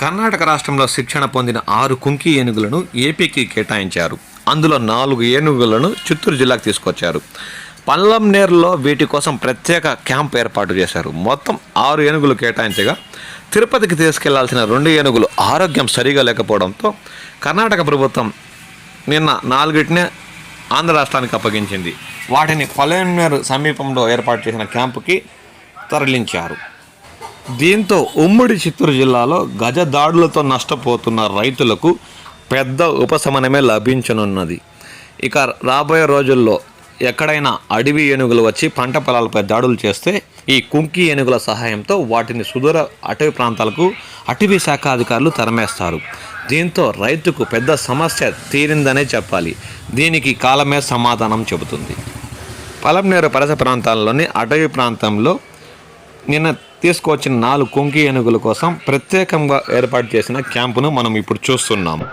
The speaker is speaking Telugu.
కర్ణాటక రాష్ట్రంలో శిక్షణ పొందిన ఆరు కుంకి ఏనుగులను ఏపీకి కేటాయించారు. అందులో నాలుగు ఏనుగులను చిత్తూరు జిల్లాకు తీసుకొచ్చారు. పల్లంనేరులో వీటి కోసం ప్రత్యేక క్యాంప్ ఏర్పాటు చేశారు. మొత్తం ఆరు ఏనుగులు కేటాయించగా తిరుపతికి తీసుకెళ్ళాల్సిన రెండు ఏనుగులు ఆరోగ్యం సరిగా లేకపోవడంతో కర్ణాటక ప్రభుత్వం నిన్న నాలుగిటినే ఆంధ్ర రాష్ట్రానికి అప్పగించింది. వాటిని పల్లెన్నూరు సమీపంలో ఏర్పాటు చేసిన క్యాంపుకి తరలించారు. దీంతో ఉమ్మడి చిత్తూరు జిల్లాలో గజ దాడులతో నష్టపోతున్న రైతులకు పెద్ద ఉపశమనమే లభించనున్నది. ఇక రాబోయే రోజుల్లో ఎక్కడైనా అడవి ఏనుగులు వచ్చి పంట పొలాలపై దాడులు చేస్తే ఈ కుంకి ఏనుగుల సహాయంతో వాటిని సుదూర అటవీ ప్రాంతాలకు అటవీ శాఖ అధికారులు తరమేస్తారు. దీంతో రైతుకు పెద్ద సమస్య తీరిందనే చెప్పాలి. దీనికి కాలమే సమాధానం చెబుతుంది. పలంనేరు పరస ప్రాంతాల్లోని అటవీ ప్రాంతంలో నిన్న తీసుకొచ్చిన నాలుగు కుంకి ఏనుగుల కోసం ప్రత్యేకంగా ఏర్పాటు చేసిన క్యాంపును మనం ఇప్పుడు చూస్తున్నాము